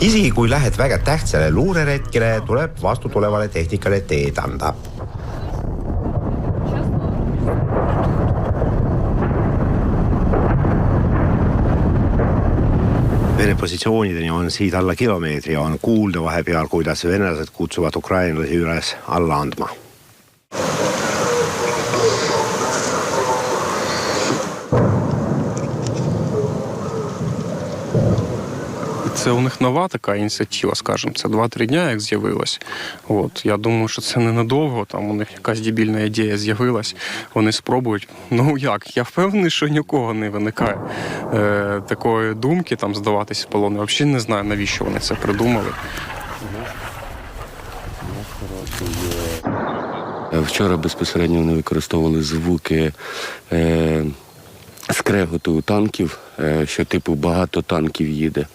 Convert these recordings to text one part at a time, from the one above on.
isegi kui lähed väga tähtsale luureretkele, tuleb vastutulevale tehnikale teed anda Vene positsioonideni on siit alla kilomeetri ja on kuulda vahepeal, kuidas venelased kutsuvad ukrainlasi üles alla andma. Це у них нова така ініціатива, скажімо, це 2-3 дня, як з'явилась. От я думаю, що це ненадовго. Там у них якась дебільна ідея з'явилась. Вони спробують. Ну як? Я впевнений, що нікого не виникає е, такої думки там здаватись в полон. Взагалі не знаю, навіщо вони це придумали. Вчора безпосередньо вони використовували звуки е, скреготу танків, е, що типу багато танків їде.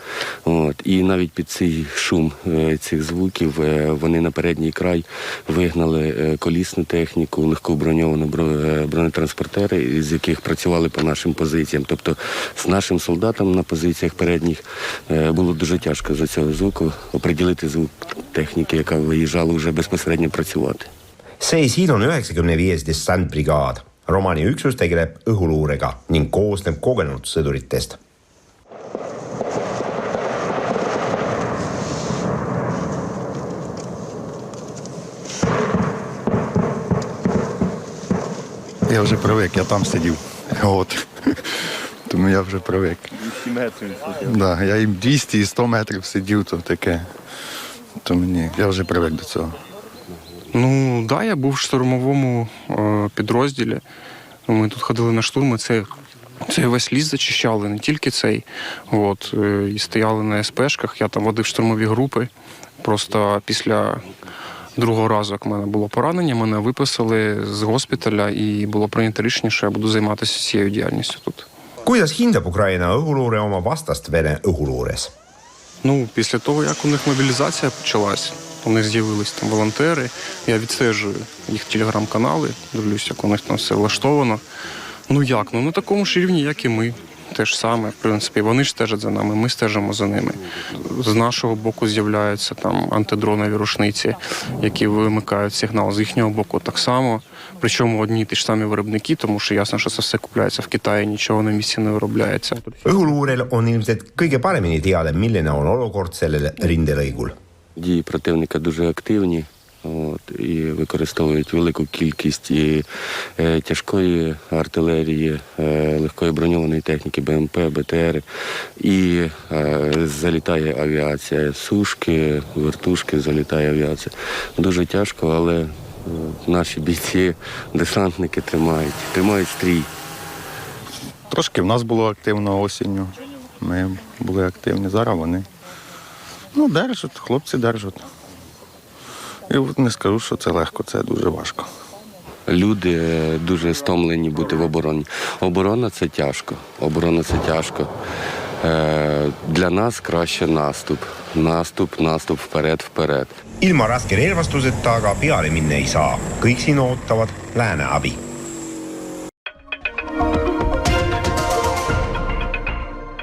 От. І навіть під цей шум е, цих звуків е, вони на передній край вигнали колісну техніку, е, бронетранспортери, з яких працювали по нашим позиціям. Тобто з нашим солдатам на позиціях передніх було дуже tяжко за цього звуку оприділити звук техніки, яка виїжджала вже безпосередньо працювати. see siin on üheksakümne viies dessantbrigaad. Romani üksus tegeleb õhuluurega ning koosneb kogenud sõduritest Я вже привик, я там сидів. От. Тому я вже привик. 200 метрів сидів. Да, я і 200, і 100 метрів сидів, то таке. То мені, я вже привик до цього. Ну да, я був в штурмовому е, підрозділі. Ми тут ходили на штурми. Це, це весь ліс зачищали, не тільки цей. От, е, і стояли на СПшках. Я там водив штурмові групи. Просто після другого разу, як в мене було поранення, мене виписали з госпіталя і було прийнято рішення, що я буду займатися цією діяльністю тут. kuidas hindab Ukraina õhuluure oma vastast Vene õhuluures? Ну, після того, як у них мобілізація почалась, у них з'явились там волонтери. Я відстежую їх телеграм-канали, дивлюсь, як у них там все влаштовано. Ну як? Ну на такому ж рівні, як і ми. Те ж саме, в принципі, вони ж стежать за нами, ми стежимо за ними. З нашого боку з'являються там антидронові рушниці, які вимикають сигнал. З їхнього боку так само. Причому одні ті ж самі виробники, тому що ясно, що це все купляється в Китаї, нічого на місці не виробляється. õhuluurel on ilmselt kõige paremini teada, milline. Дії противника дуже активні. От, і використовують велику кількість і е, тяжкої артилерії, е, легкої броньованої техніки, БМП, БТР. І е, залітає авіація, сушки, вертушки, залітає авіація. Дуже тяжко, але е, наші бійці, десантники тримають, тримають стрій. Трошки в нас було активно осінню. Ми були активні, зараз вони. Ну, держать, хлопці держать. І не скажу, що це легко, це дуже важко. Люди дуже стомлені бути в обороні. Оборона це тяжко. Оборона це тяжко. Е, Для нас краще наступ. Наступ, наступ вперед, вперед. ilma raske relvastuseta aga peale minna ei saa, kõik siin ootavad lääne abi